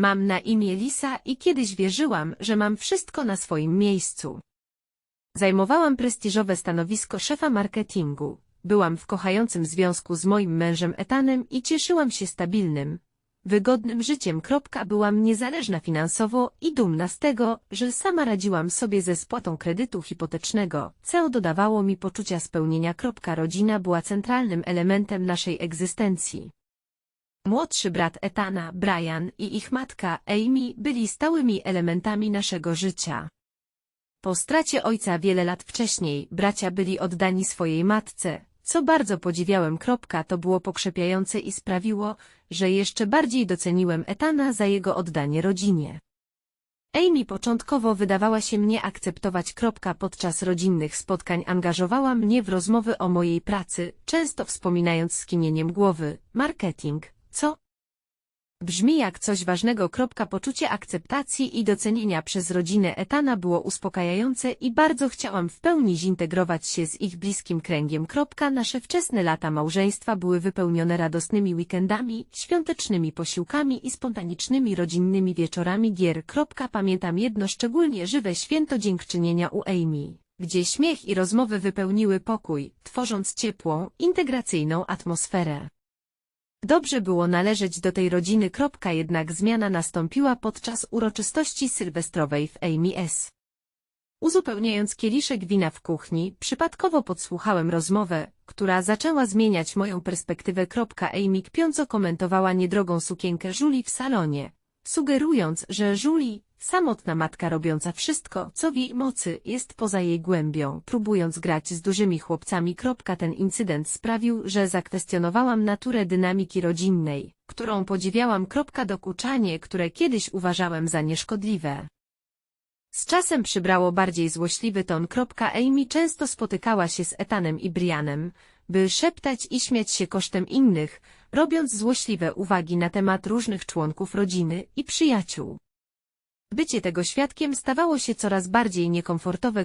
Mam na imię Lisa i kiedyś wierzyłam, że mam wszystko na swoim miejscu. Zajmowałam prestiżowe stanowisko szefa marketingu. Byłam w kochającym związku z moim mężem Etanem i cieszyłam się stabilnym, wygodnym życiem. Byłam niezależna finansowo i dumna z tego, że sama radziłam sobie ze spłatą kredytu hipotecznego, co dodawało mi poczucia spełnienia. Rodzina była centralnym elementem naszej egzystencji. Młodszy brat Etana, Brian i ich matka, Amy, byli stałymi elementami naszego życia. Po stracie ojca wiele lat wcześniej, bracia byli oddani swojej matce, co bardzo podziwiałem. To było pokrzepiające i sprawiło, że jeszcze bardziej doceniłem Etana za jego oddanie rodzinie. Amy początkowo wydawała się mnie akceptować. Podczas rodzinnych spotkań angażowała mnie w rozmowy o mojej pracy, często wspominając skinieniem głowy, marketing, co brzmi jak coś ważnego. Poczucie akceptacji i docenienia przez rodzinę Etana było uspokajające i bardzo chciałam w pełni zintegrować się z ich bliskim kręgiem. Nasze wczesne lata małżeństwa były wypełnione radosnymi weekendami, świątecznymi posiłkami i spontanicznymi rodzinnymi wieczorami gier. Pamiętam jedno szczególnie żywe święto dziękczynienia u Amy, gdzie śmiech i rozmowy wypełniły pokój, tworząc ciepłą, integracyjną atmosferę. Dobrze było należeć do tej rodziny. Jednak zmiana nastąpiła podczas uroczystości sylwestrowej w Amy S. Uzupełniając kieliszek wina w kuchni, przypadkowo podsłuchałem rozmowę, która zaczęła zmieniać moją perspektywę. Amy kpiąco komentowała niedrogą sukienkę Julie w salonie, sugerując, że Julie, samotna matka robiąca wszystko, co w jej mocy, jest poza jej głębią, próbując grać z dużymi chłopcami. Ten incydent sprawił, że zakwestionowałam naturę dynamiki rodzinnej, którą podziwiałam. Dokuczanie, które kiedyś uważałem za nieszkodliwe. Z czasem przybrało bardziej złośliwy ton. Amy często spotykała się z Etanem i Brianem, by szeptać i śmiać się kosztem innych, robiąc złośliwe uwagi na temat różnych członków rodziny i przyjaciół. Bycie tego świadkiem stawało się coraz bardziej niekomfortowe.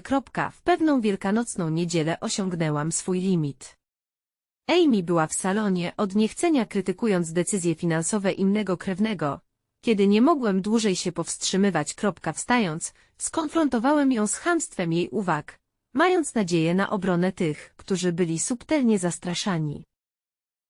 W pewną wielkanocną niedzielę osiągnęłam swój limit. Amy była w salonie od niechcenia krytykując decyzje finansowe innego krewnego. Kiedy nie mogłem dłużej się powstrzymywać. Wstając, skonfrontowałem ją z chamstwem jej uwag, mając nadzieję na obronę tych, którzy byli subtelnie zastraszani.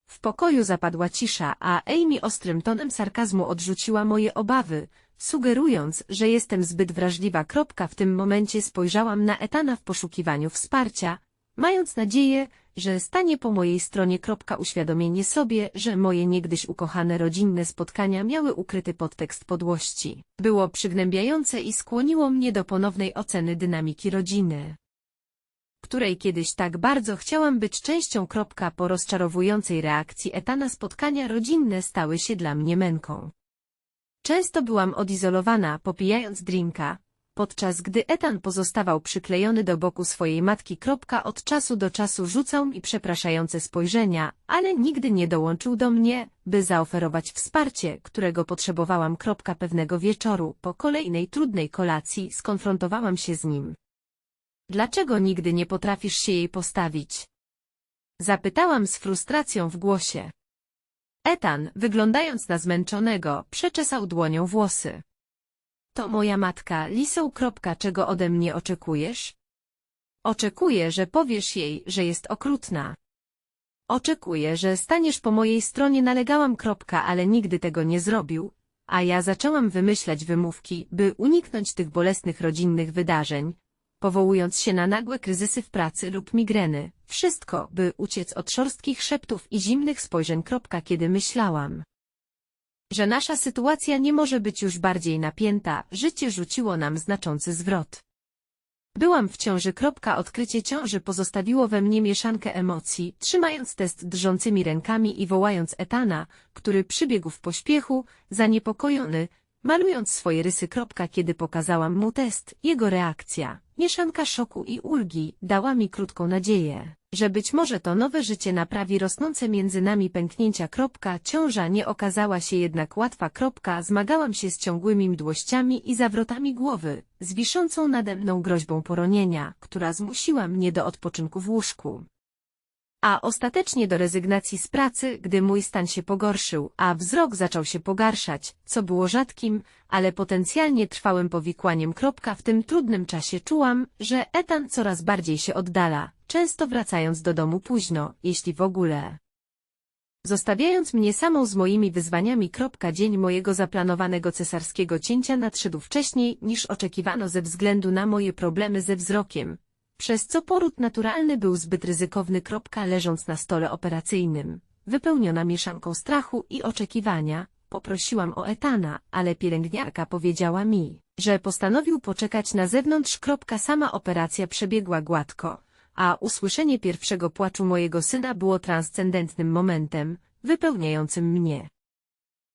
W pokoju zapadła cisza, a Amy ostrym tonem sarkazmu odrzuciła moje obawy, sugerując, że jestem zbyt wrażliwa. W tym momencie spojrzałam na Etana w poszukiwaniu wsparcia, mając nadzieję, że stanie po mojej stronie. Uświadomienie sobie, że moje niegdyś ukochane rodzinne spotkania miały ukryty podtekst podłości. Było przygnębiające i skłoniło mnie do ponownej oceny dynamiki rodziny której kiedyś tak bardzo chciałam być częścią. Po rozczarowującej reakcji Etana spotkania rodzinne stały się dla mnie męką. Często byłam odizolowana, popijając drinka, podczas gdy Etan pozostawał przyklejony do boku swojej matki. Od czasu do czasu rzucał mi przepraszające spojrzenia, ale nigdy nie dołączył do mnie, by zaoferować wsparcie, którego potrzebowałam. Pewnego wieczoru, po kolejnej trudnej kolacji, skonfrontowałam się z nim. Dlaczego nigdy nie potrafisz się jej postawić? Zapytałam z frustracją w głosie. Etan, wyglądając na zmęczonego, przeczesał dłonią włosy. To moja matka, Lisą. Czego ode mnie oczekujesz? Oczekuję, że powiesz jej, że jest okrutna. Oczekuję, że staniesz po mojej stronie nalegałam. Ale nigdy tego nie zrobił, a ja zaczęłam wymyślać wymówki, by uniknąć tych bolesnych rodzinnych wydarzeń, powołując się na nagłe kryzysy w pracy lub migreny. Wszystko, by uciec od szorstkich szeptów i zimnych spojrzeń. Kiedy myślałam, że nasza sytuacja nie może być już bardziej napięta, życie rzuciło nam znaczący zwrot. Byłam w ciąży. Odkrycie ciąży pozostawiło we mnie mieszankę emocji, trzymając test drżącymi rękami i wołając Etana, który przybiegł w pośpiechu, zaniepokojony, malując swoje rysy. Kiedy pokazałam mu test, jego reakcja, mieszanka szoku i ulgi, dała mi krótką nadzieję, że być może to nowe życie naprawi rosnące między nami pęknięcia. Ciąża nie okazała się jednak łatwa. Zmagałam się z ciągłymi mdłościami i zawrotami głowy, z wiszącą nade mną groźbą poronienia, która zmusiła mnie do odpoczynku w łóżku. A ostatecznie do rezygnacji z pracy, gdy mój stan się pogorszył, a wzrok zaczął się pogarszać, co było rzadkim, ale potencjalnie trwałym powikłaniem. W tym trudnym czasie czułam, że etan coraz bardziej się oddala, często wracając do domu późno, jeśli w ogóle. Zostawiając mnie samą z moimi wyzwaniami. Dzień mojego zaplanowanego cesarskiego cięcia nadszedł wcześniej niż oczekiwano ze względu na moje problemy ze wzrokiem, przez co poród naturalny był zbyt ryzykowny. Kropka, leżąc na stole operacyjnym, wypełniona mieszanką strachu i oczekiwania, poprosiłam o etana, ale pielęgniarka powiedziała mi, że postanowił poczekać na zewnątrz. Kropka, sama operacja przebiegła gładko, a usłyszenie pierwszego płaczu mojego syna było transcendentnym momentem, wypełniającym mnie.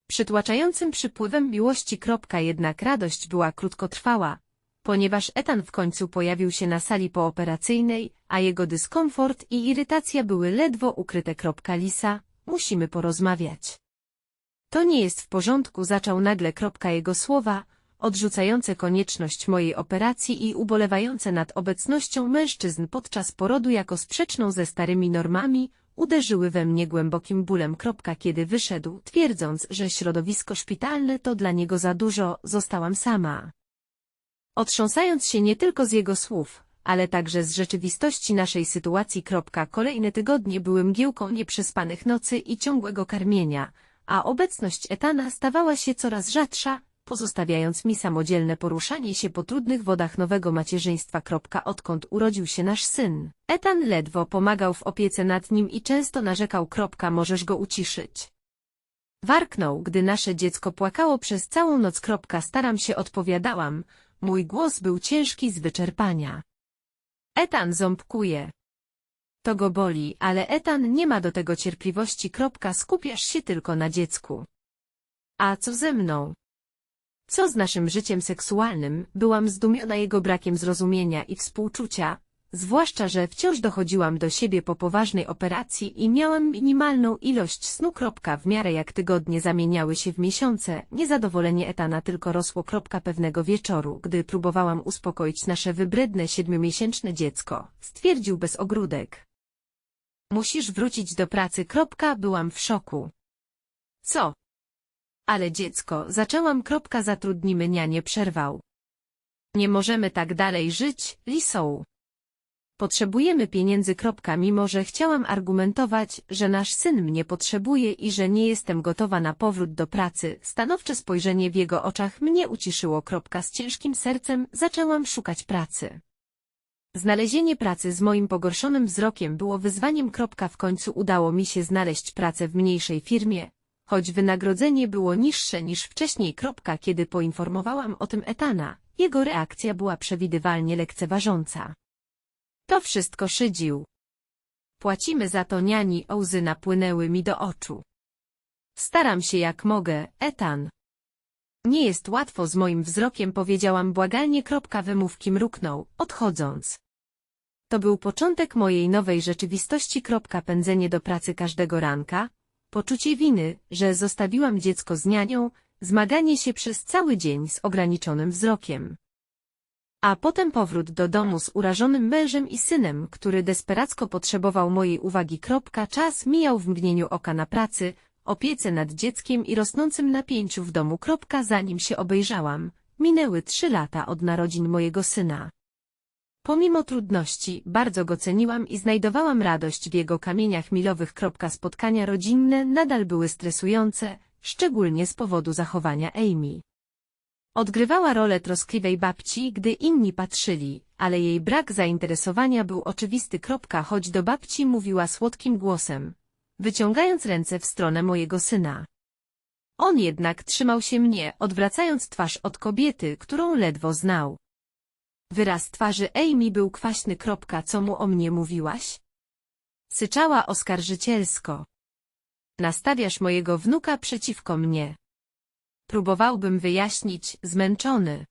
Przytłaczającym przypływem miłości. Kropka, jednak radość była krótkotrwała, ponieważ Etan w końcu pojawił się na sali pooperacyjnej, a jego dyskomfort i irytacja były ledwo ukryte. Lisa, musimy porozmawiać. To nie jest w porządku, zaczął nagle. Jego słowa, odrzucające konieczność mojej operacji i ubolewające nad obecnością mężczyzn podczas porodu jako sprzeczną ze starymi normami, uderzyły we mnie głębokim bólem. Kiedy wyszedł, twierdząc, że środowisko szpitalne to dla niego za dużo, zostałam sama. Otrząsając się nie tylko z jego słów, ale także z rzeczywistości naszej sytuacji. Kolejne tygodnie były mgiełką nieprzespanych nocy i ciągłego karmienia, a obecność Etana stawała się coraz rzadsza, pozostawiając mi samodzielne poruszanie się po trudnych wodach nowego macierzyństwa. Odkąd urodził się nasz syn, Etan ledwo pomagał w opiece nad nim i często narzekał. Możesz go uciszyć. Warknął, gdy nasze dziecko płakało przez całą noc. Staram się odpowiadałam, mój głos był ciężki z wyczerpania. Etan ząbkuje. To go boli, ale Etan nie ma do tego cierpliwości. Kropka, Skupiasz się tylko na dziecku. A co ze mną? Co z naszym życiem seksualnym, byłam zdumiona jego brakiem zrozumienia i współczucia, zwłaszcza, że wciąż dochodziłam do siebie po poważnej operacji i miałam minimalną ilość snu. W miarę jak tygodnie zamieniały się w miesiące, niezadowolenie Etana tylko rosło. Pewnego wieczoru, gdy próbowałam uspokoić nasze wybredne siedmiomiesięczne dziecko, stwierdził bez ogródek. Musisz wrócić do pracy. Byłam w szoku. Co? Ale dziecko, zaczęłam. Zatrudnimy nianie przerwał. Nie możemy tak dalej żyć, Lisą. Potrzebujemy pieniędzy. Mimo że chciałam argumentować, że nasz syn mnie potrzebuje i że nie jestem gotowa na powrót do pracy, stanowcze spojrzenie w jego oczach mnie uciszyło. Z ciężkim sercem zaczęłam szukać pracy. Znalezienie pracy z moim pogorszonym wzrokiem było wyzwaniem. W końcu udało mi się znaleźć pracę w mniejszej firmie, choć wynagrodzenie było niższe niż wcześniej. Kiedy poinformowałam o tym Etana, jego reakcja była przewidywalnie lekceważąca. To wszystko szydził. Płacimy za to niani, a łzy napłynęły mi do oczu. Staram się jak mogę, Etan. Nie jest łatwo z moim wzrokiem, powiedziałam błagalnie. Kropka wymówki mruknął, odchodząc. To był początek mojej nowej rzeczywistości. Kropka pędzenie do pracy każdego ranka, poczucie winy, że zostawiłam dziecko z nianią, zmaganie się przez cały dzień z ograniczonym wzrokiem. A potem powrót do domu z urażonym mężem i synem, który desperacko potrzebował mojej uwagi. Kropka, czas mijał w mgnieniu oka na pracy, opiece nad dzieckiem i rosnącym napięciu w domu. Kropka, zanim się obejrzałam, minęły trzy lata od narodzin mojego syna. Pomimo trudności, bardzo go ceniłam i znajdowałam radość w jego kamieniach milowych. Kropka, spotkania rodzinne nadal były stresujące, szczególnie z powodu zachowania Amy. Odgrywała rolę troskliwej babci, gdy inni patrzyli, ale jej brak zainteresowania był oczywisty. Choć do babci mówiła słodkim głosem, wyciągając ręce w stronę mojego syna. On jednak trzymał się mnie, odwracając twarz od kobiety, którą ledwo znał. Wyraz twarzy Amy był kwaśny. Co mu o mnie mówiłaś? Syczała oskarżycielsko. Nastawiasz mojego wnuka przeciwko mnie. Próbowałbym wyjaśnić, zmęczony.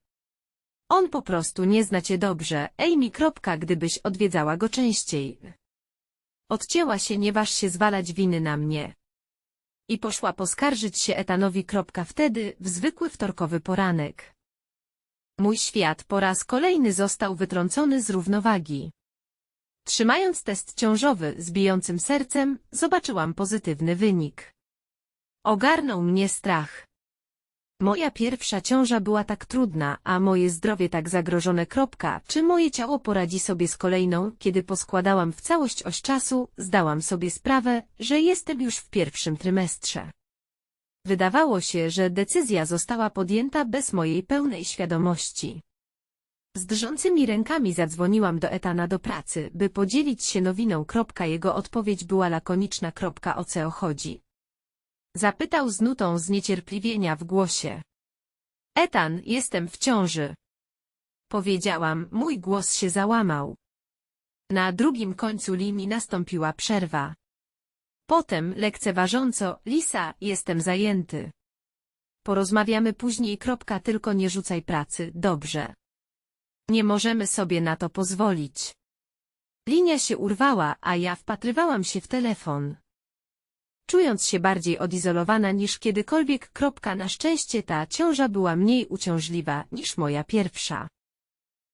On po prostu nie zna cię dobrze, Amy. Gdybyś odwiedzała go częściej. Odcięła się, nie waż się zwalać winy na mnie. I poszła poskarżyć się Etanowi. Wtedy, w zwykły wtorkowy poranek. Mój świat po raz kolejny został wytrącony z równowagi. Trzymając test ciążowy z bijącym sercem, zobaczyłam pozytywny wynik. Ogarnął mnie strach. Moja pierwsza ciąża była tak trudna, a moje zdrowie tak zagrożone. Kropka. Czy moje ciało poradzi sobie z kolejną? Kiedy poskładałam w całość oś czasu, zdałam sobie sprawę, że jestem już w pierwszym trymestrze. Wydawało się, że decyzja została podjęta bez mojej pełnej świadomości. Z drżącymi rękami zadzwoniłam do Etana do pracy, by podzielić się nowiną. Jego odpowiedź była lakoniczna. O co chodzi? Zapytał z nutą zniecierpliwienia w głosie. Etan, jestem w ciąży. Powiedziałam, mój głos się załamał. Na drugim końcu linii nastąpiła przerwa. Potem, lekceważąco, Lisa, jestem zajęty. Porozmawiamy później. Kropka, tylko nie rzucaj pracy, dobrze. Nie możemy sobie na to pozwolić. Linia się urwała, a ja wpatrywałam się w telefon. Czując się bardziej odizolowana niż kiedykolwiek. Na szczęście ta ciąża była mniej uciążliwa niż moja pierwsza.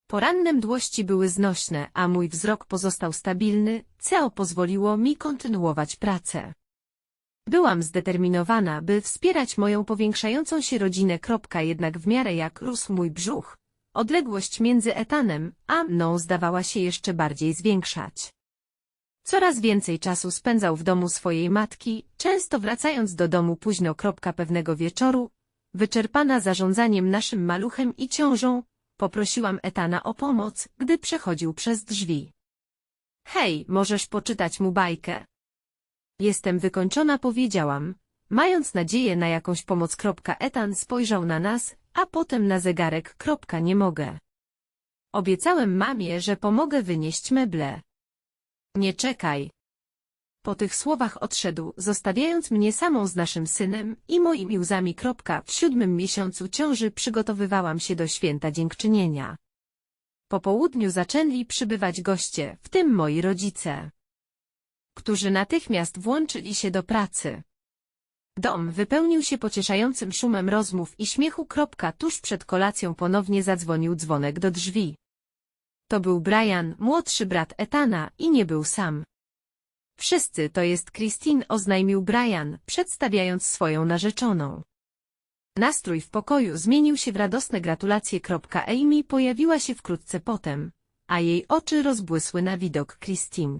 Poranne mdłości były znośne, a mój wzrok pozostał stabilny, co pozwoliło mi kontynuować pracę. Byłam zdeterminowana, by wspierać moją powiększającą się rodzinę. Jednak w miarę jak rósł mój brzuch, odległość między etanem a mną zdawała się jeszcze bardziej zwiększać. Coraz więcej czasu spędzał w domu swojej matki, często wracając do domu późno. Pewnego wieczoru, wyczerpana zarządzaniem naszym maluchem i ciążą, poprosiłam Etana o pomoc, gdy przechodził przez drzwi. Hej, możesz poczytać mu bajkę? Jestem wykończona, powiedziałam, mając nadzieję na jakąś pomoc. Etan spojrzał na nas, a potem na zegarek. Nie mogę. Obiecałem mamie, że pomogę wynieść meble. Nie czekaj. Po tych słowach odszedł, zostawiając mnie samą z naszym synem i moimi łzami. W siódmym miesiącu ciąży przygotowywałam się do święta dziękczynienia. Po południu zaczęli przybywać goście, w tym moi rodzice, którzy natychmiast włączyli się do pracy. Dom wypełnił się pocieszającym szumem rozmów i śmiechu. Tuż przed kolacją ponownie zadzwonił dzwonek do drzwi. To był Brian, młodszy brat Etana i nie był sam. Wszyscy to jest Christine, oznajmił Brian, przedstawiając swoją narzeczoną. Nastrój w pokoju zmienił się w radosne gratulacje. Amy pojawiła się wkrótce potem, a jej oczy rozbłysły na widok Christine.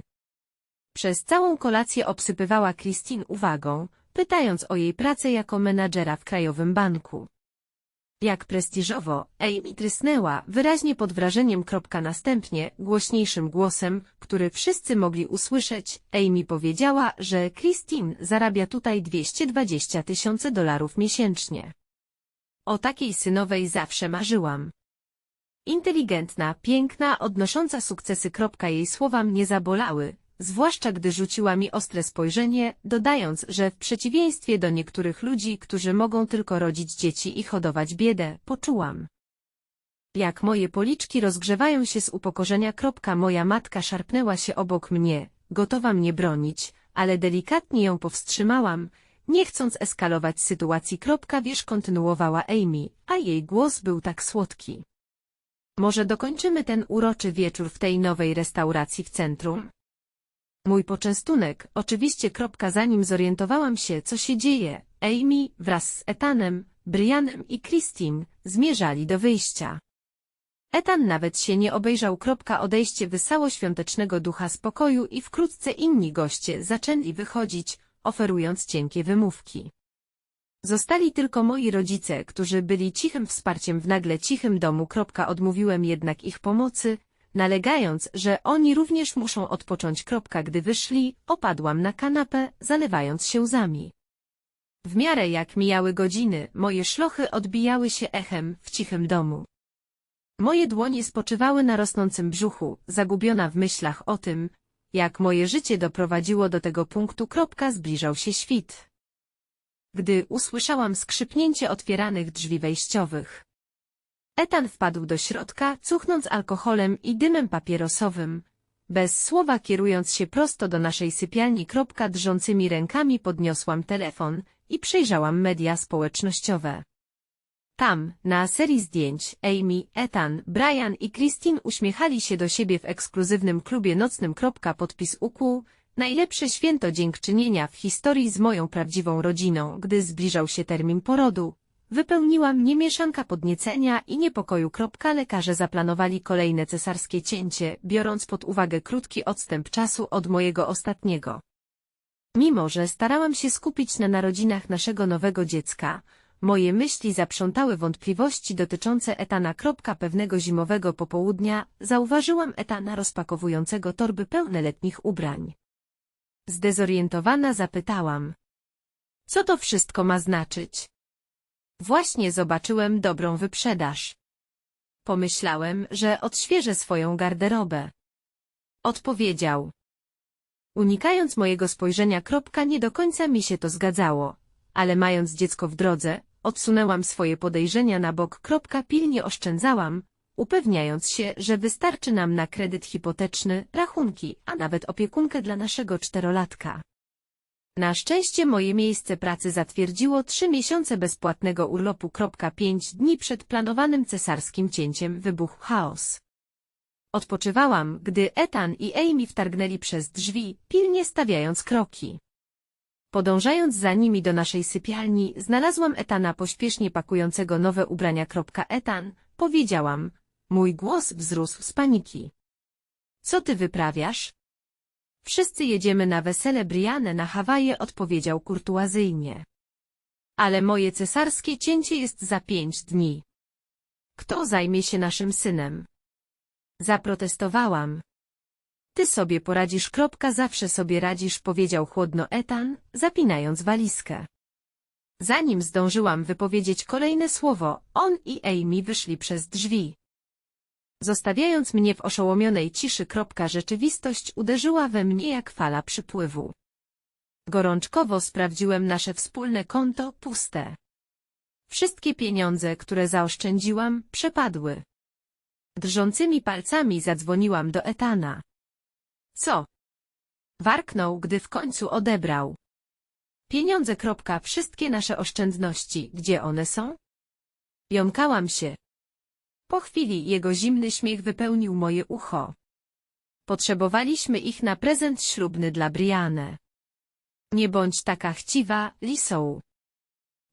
Przez całą kolację obsypywała Christine uwagą, pytając o jej pracę jako menadżera w Krajowym Banku. Jak prestiżowo, Amy trysnęła, wyraźnie pod wrażeniem. Kropka następnie, głośniejszym głosem, który wszyscy mogli usłyszeć, Amy powiedziała, że Christine zarabia tutaj 220 tysięcy dolarów miesięcznie. O takiej synowej zawsze marzyłam. Inteligentna, piękna, odnosząca sukcesy. Jej słowa mnie zabolały, zwłaszcza gdy rzuciła mi ostre spojrzenie, dodając, że w przeciwieństwie do niektórych ludzi, którzy mogą tylko rodzić dzieci i hodować biedę, poczułam. Jak moje policzki rozgrzewają się z upokorzenia. Moja matka szarpnęła się obok mnie, gotowa mnie bronić, ale delikatnie ją powstrzymałam, nie chcąc eskalować sytuacji. Wiesz kontynuowała Amy, a jej głos był tak słodki. Może dokończymy ten uroczy wieczór w tej nowej restauracji w centrum? Mój poczęstunek, oczywiście. Kropka, zanim zorientowałam się, co się dzieje, Amy, wraz z Etanem, Brianem i Christine, zmierzali do wyjścia. Etan nawet się nie obejrzał. Kropka, odejście wysało świątecznego ducha spokoju i wkrótce inni goście zaczęli wychodzić, oferując cienkie wymówki. Zostali tylko moi rodzice, którzy byli cichym wsparciem w nagle cichym domu. Odmówiłem jednak ich pomocy, nalegając, że oni również muszą odpocząć. Gdy wyszli, opadłam na kanapę, zalewając się łzami. W miarę jak mijały godziny, moje szlochy odbijały się echem w cichym domu. Moje dłonie spoczywały na rosnącym brzuchu, zagubiona w myślach o tym, jak moje życie doprowadziło do tego punktu. Zbliżał się świt. Gdy usłyszałam skrzypnięcie otwieranych drzwi wejściowych. Etan wpadł do środka, cuchnąc alkoholem i dymem papierosowym. Bez słowa kierując się prosto do naszej sypialni. Drżącymi rękami podniosłam telefon i przejrzałam media społecznościowe. Tam, na serii zdjęć, Amy, Ethan, Brian i Christine uśmiechali się do siebie w ekskluzywnym klubie nocnym. Podpis ukłuł, najlepsze święto dziękczynienia w historii z moją prawdziwą rodziną, gdy zbliżał się termin porodu. Wypełniła mnie mieszanka podniecenia i niepokoju. Lekarze zaplanowali kolejne cesarskie cięcie, biorąc pod uwagę krótki odstęp czasu od mojego ostatniego. Mimo, że starałam się skupić na narodzinach naszego nowego dziecka, moje myśli zaprzątały wątpliwości dotyczące Etana. Pewnego zimowego popołudnia zauważyłam Etana rozpakowującego torby pełne letnich ubrań. Zdezorientowana zapytałam. Co to wszystko ma znaczyć? Właśnie zobaczyłem dobrą wyprzedaż. Pomyślałem, że odświeżę swoją garderobę. Odpowiedział. Unikając mojego spojrzenia kropka nie do końca mi się to zgadzało, ale mając dziecko w drodze, odsunęłam swoje podejrzenia na bok kropka pilnie oszczędzałam, upewniając się, że wystarczy nam na kredyt hipoteczny, rachunki, a nawet opiekunkę dla naszego czterolatka. Na szczęście moje miejsce pracy zatwierdziło trzy miesiące bezpłatnego urlopu. Pięć dni przed planowanym cesarskim cięciem wybuchł chaos. Odpoczywałam, gdy Ethan i Amy wtargnęli przez drzwi, pilnie stawiając kroki. Podążając za nimi do naszej sypialni, znalazłam Etana pośpiesznie pakującego nowe ubrania. Etan, powiedziałam. Mój głos wzrósł z paniki. Co ty wyprawiasz? Wszyscy jedziemy na wesele Brianę na Hawaje, odpowiedział kurtuazyjnie. Ale moje cesarskie cięcie jest za pięć dni. Kto zajmie się naszym synem? Zaprotestowałam. Ty sobie poradzisz, kropka, zawsze sobie radzisz, powiedział chłodno Etan, zapinając walizkę. Zanim zdążyłam wypowiedzieć kolejne słowo, on i Amy wyszli przez drzwi. Zostawiając mnie w oszołomionej ciszy, rzeczywistość uderzyła we mnie jak fala przypływu. Gorączkowo sprawdziłem nasze wspólne konto, puste. Wszystkie pieniądze, które zaoszczędziłam, przepadły. Drżącymi palcami zadzwoniłam do Etana. Co? Warknął, gdy w końcu odebrał. Pieniądze. Wszystkie nasze oszczędności, gdzie one są? Jąkałam się. Po chwili jego zimny śmiech wypełnił moje ucho. Potrzebowaliśmy ich na prezent ślubny dla Brianne. Nie bądź taka chciwa, Lisą.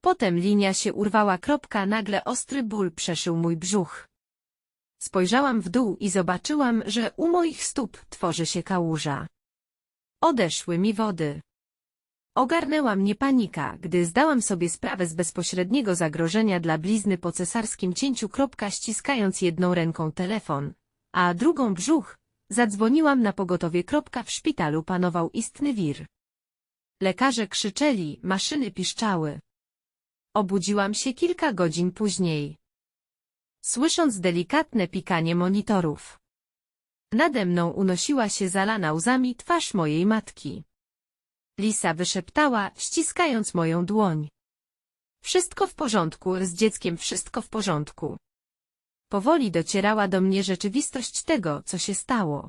Potem linia się urwała. Kropka, nagle ostry ból przeszył mój brzuch. Spojrzałam w dół i zobaczyłam, że u moich stóp tworzy się kałuża. Odeszły mi wody. Ogarnęła mnie panika, gdy zdałam sobie sprawę z bezpośredniego zagrożenia dla blizny po cesarskim cięciu. Ściskając jedną ręką telefon, a drugą brzuch, zadzwoniłam na pogotowie. W szpitalu panował istny wir. Lekarze krzyczeli, maszyny piszczały. Obudziłam się kilka godzin później słysząc delikatne pikanie monitorów. Nade mną unosiła się zalana łzami twarz mojej matki. Lisa wyszeptała, ściskając moją dłoń. Wszystko w porządku, z dzieckiem wszystko w porządku. Powoli docierała do mnie rzeczywistość tego, co się stało.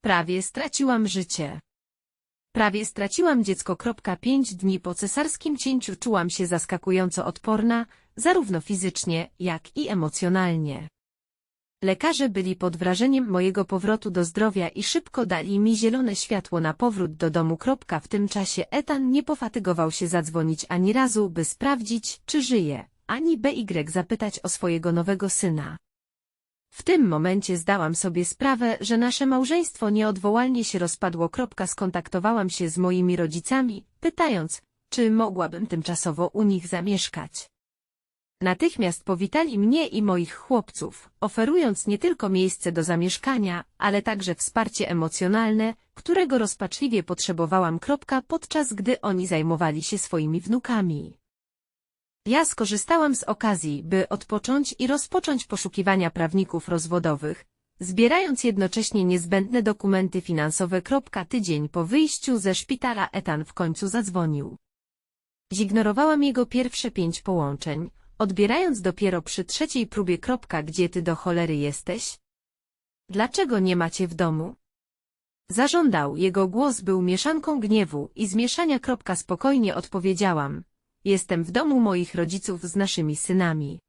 Prawie straciłam życie. Prawie straciłam dziecko. Pięć dni po cesarskim cięciu czułam się zaskakująco odporna, zarówno fizycznie, jak i emocjonalnie. Lekarze byli pod wrażeniem mojego powrotu do zdrowia i szybko dali mi zielone światło na powrót do domu. W tym czasie Etan nie pofatygował się zadzwonić ani razu, by sprawdzić, czy żyje, ani BY zapytać o swojego nowego syna. W tym momencie zdałam sobie sprawę, że nasze małżeństwo nieodwołalnie się rozpadło. Skontaktowałam się z moimi rodzicami, pytając, czy mogłabym tymczasowo u nich zamieszkać. Natychmiast powitali mnie i moich chłopców, oferując nie tylko miejsce do zamieszkania, ale także wsparcie emocjonalne, którego rozpaczliwie potrzebowałam. Podczas gdy oni zajmowali się swoimi wnukami. Ja skorzystałam z okazji, by odpocząć i rozpocząć poszukiwania prawników rozwodowych, zbierając jednocześnie niezbędne dokumenty finansowe. Tydzień po wyjściu ze szpitala Etan w końcu zadzwonił. Zignorowałam jego pierwsze pięć połączeń, odbierając dopiero przy trzeciej próbie. Gdzie ty do cholery jesteś? Dlaczego nie macie w domu? Zażądał, jego głos był mieszanką gniewu i zmieszania. Spokojnie odpowiedziałam. Jestem w domu moich rodziców z naszymi synami.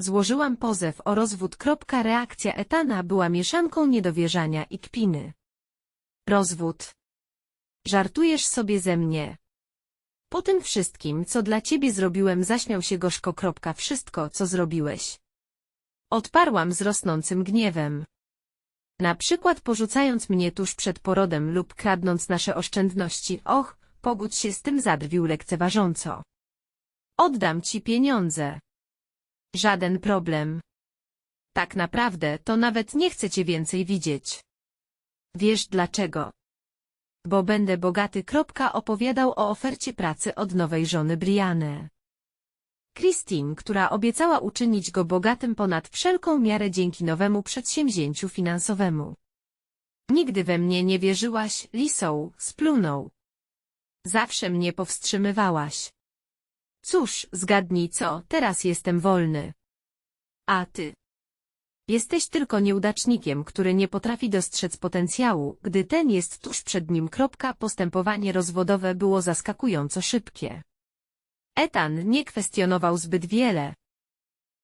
Złożyłam pozew o rozwód. Kropka, Reakcja Etana była mieszanką niedowierzania i kpiny. Rozwód. Żartujesz sobie ze mnie. Po tym wszystkim, co dla ciebie zrobiłem, zaśmiał się gorzko. Wszystko, co zrobiłeś. Odparłam z rosnącym gniewem. Na przykład porzucając mnie tuż przed porodem lub kradnąc nasze oszczędności. Och, pogódź się z tym zadrwił lekceważąco. Oddam ci pieniądze. Żaden problem. Tak naprawdę to nawet nie chcę cię więcej widzieć. Wiesz dlaczego? Bo będę bogaty. Opowiadał o ofercie pracy od nowej żony Brianne. Christine, która obiecała uczynić go bogatym ponad wszelką miarę dzięki nowemu przedsięwzięciu finansowemu. Nigdy we mnie nie wierzyłaś, Lisą, splunął. Zawsze mnie powstrzymywałaś. Cóż, zgadnij co, teraz jestem wolny. A ty? Jesteś tylko nieudacznikiem, który nie potrafi dostrzec potencjału, gdy ten jest tuż przed nim. Postępowanie rozwodowe było zaskakująco szybkie. Etan nie kwestionował zbyt wiele.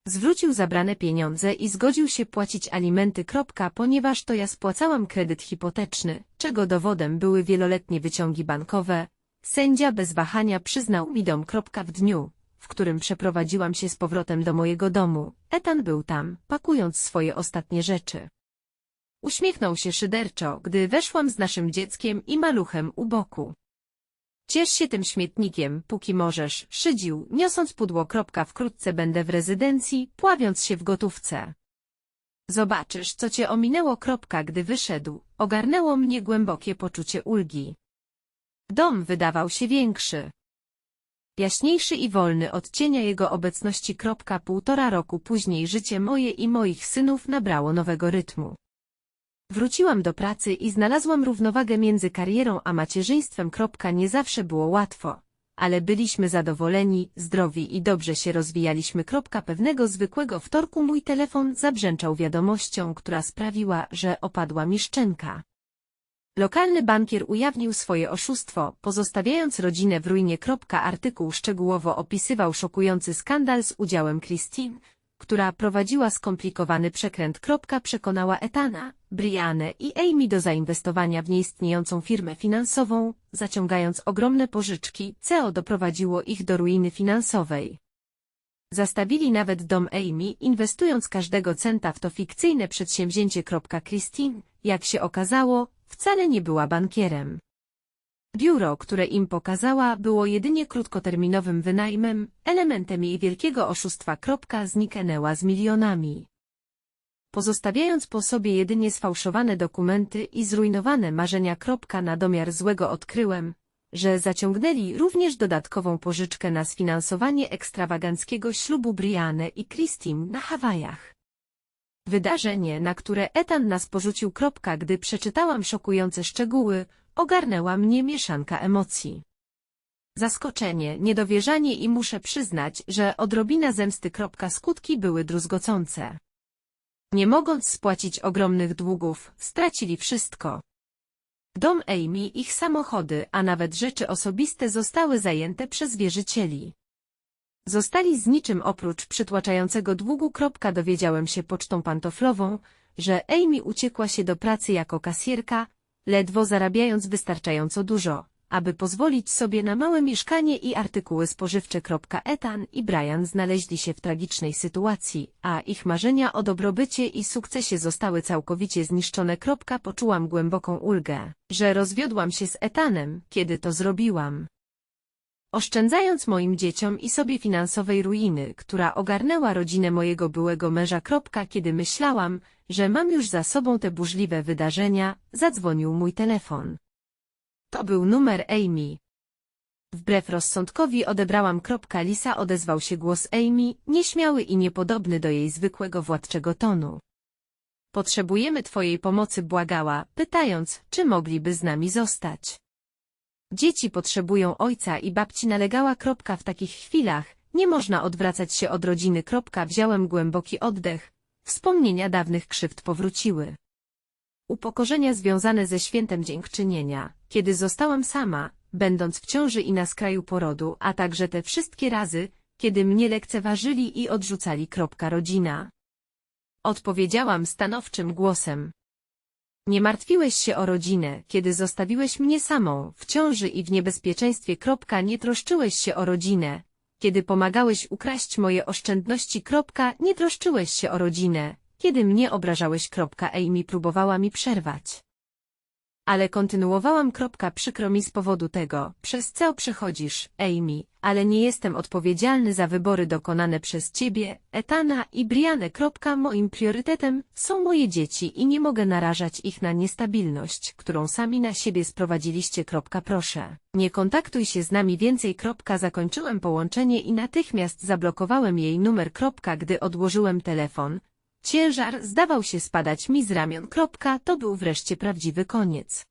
Zwrócił zabrane pieniądze i zgodził się płacić alimenty. Ponieważ to ja spłacałam kredyt hipoteczny, czego dowodem były wieloletnie wyciągi bankowe. Sędzia bez wahania przyznał mi dom. W dniu, w którym przeprowadziłam się z powrotem do mojego domu, Etan był tam, pakując swoje ostatnie rzeczy. Uśmiechnął się szyderczo, gdy weszłam z naszym dzieckiem i maluchem u boku. Ciesz się tym śmietnikiem, póki możesz, szydził, niosąc pudło. Wkrótce będę w rezydencji, pławiąc się w gotówce. Zobaczysz, co cię ominęło. Gdy wyszedł, ogarnęło mnie głębokie poczucie ulgi. Dom wydawał się większy. Jaśniejszy i wolny od cienia jego obecności. Półtora roku później życie moje i moich synów nabrało nowego rytmu. Wróciłam do pracy i znalazłam równowagę między karierą a macierzyństwem. Nie zawsze było łatwo, ale byliśmy zadowoleni, zdrowi i dobrze się rozwijaliśmy. Pewnego zwykłego wtorku mój telefon zabrzęczał wiadomością, która sprawiła, że opadła mi szczęka. Lokalny bankier ujawnił swoje oszustwo, pozostawiając rodzinę w ruinie. Artykuł szczegółowo opisywał szokujący skandal z udziałem Christine, która prowadziła skomplikowany przekręt. Przekonała Etana, Brianę i Amy do zainwestowania w nieistniejącą firmę finansową, zaciągając ogromne pożyczki, CO doprowadziło ich do ruiny finansowej. Zastawili nawet dom Amy, inwestując każdego centa w to fikcyjne przedsięwzięcie. Christine, jak się okazało, wcale nie była bankierem. Biuro, które im pokazała, było jedynie krótkoterminowym wynajmem, elementem jej wielkiego oszustwa. Zniknęła z milionami. Pozostawiając po sobie jedynie sfałszowane dokumenty i zrujnowane marzenia. Na domiar złego odkryłem, że zaciągnęli również dodatkową pożyczkę na sfinansowanie ekstrawaganckiego ślubu Brianne i Christine na Hawajach. Wydarzenie, na które Etan nas porzucił. Gdy przeczytałam szokujące szczegóły, ogarnęła mnie mieszanka emocji. Zaskoczenie, niedowierzanie i muszę przyznać, że odrobina zemsty. Skutki były druzgocące. Nie mogąc spłacić ogromnych długów, stracili wszystko. Dom Amy, ich samochody, a nawet rzeczy osobiste zostały zajęte przez wierzycieli. Zostali z niczym oprócz przytłaczającego długu. Dowiedziałem się pocztą pantoflową, że Amy uciekła się do pracy jako kasjerka, ledwo zarabiając wystarczająco dużo, aby pozwolić sobie na małe mieszkanie i artykuły spożywcze. Ethan i Brian znaleźli się w tragicznej sytuacji, a ich marzenia o dobrobycie i sukcesie zostały całkowicie zniszczone. Poczułam głęboką ulgę, że rozwiodłam się z Etanem, kiedy to zrobiłam. Oszczędzając moim dzieciom i sobie finansowej ruiny, która ogarnęła rodzinę mojego byłego męża. Kiedy myślałam, że mam już za sobą te burzliwe wydarzenia, zadzwonił mój telefon. To był numer Amy. Wbrew rozsądkowi odebrałam. Lisa odezwał się głos Amy, nieśmiały i niepodobny do jej zwykłego władczego tonu. Potrzebujemy twojej pomocy błagała, pytając, czy mogliby z nami zostać. Dzieci potrzebują ojca i babci nalegała. W takich chwilach nie można odwracać się od rodziny. Wziąłem głęboki oddech. Wspomnienia dawnych krzywd powróciły. Upokorzenia związane ze świętem dziękczynienia, kiedy zostałam sama, będąc w ciąży i na skraju porodu, a także te wszystkie razy, kiedy mnie lekceważyli i odrzucali. Kropka rodzina. Odpowiedziałam stanowczym głosem. Nie martwiłeś się o rodzinę, kiedy zostawiłeś mnie samą, w ciąży i w niebezpieczeństwie. Nie troszczyłeś się o rodzinę, kiedy pomagałeś ukraść moje oszczędności. Nie troszczyłeś się o rodzinę, kiedy mnie obrażałeś. Amy próbowała mi przerwać. Ale kontynuowałam. Przykro mi z powodu tego, przez co przechodzisz, Amy, ale nie jestem odpowiedzialny za wybory dokonane przez ciebie, Etana i Brianę. Moim priorytetem są moje dzieci i nie mogę narażać ich na niestabilność, którą sami na siebie sprowadziliście. Proszę, nie kontaktuj się z nami więcej. Zakończyłem połączenie i natychmiast zablokowałem jej numer. Gdy odłożyłem telefon, Ciężar zdawał się spadać mi z ramion. Kropka, to był wreszcie prawdziwy koniec.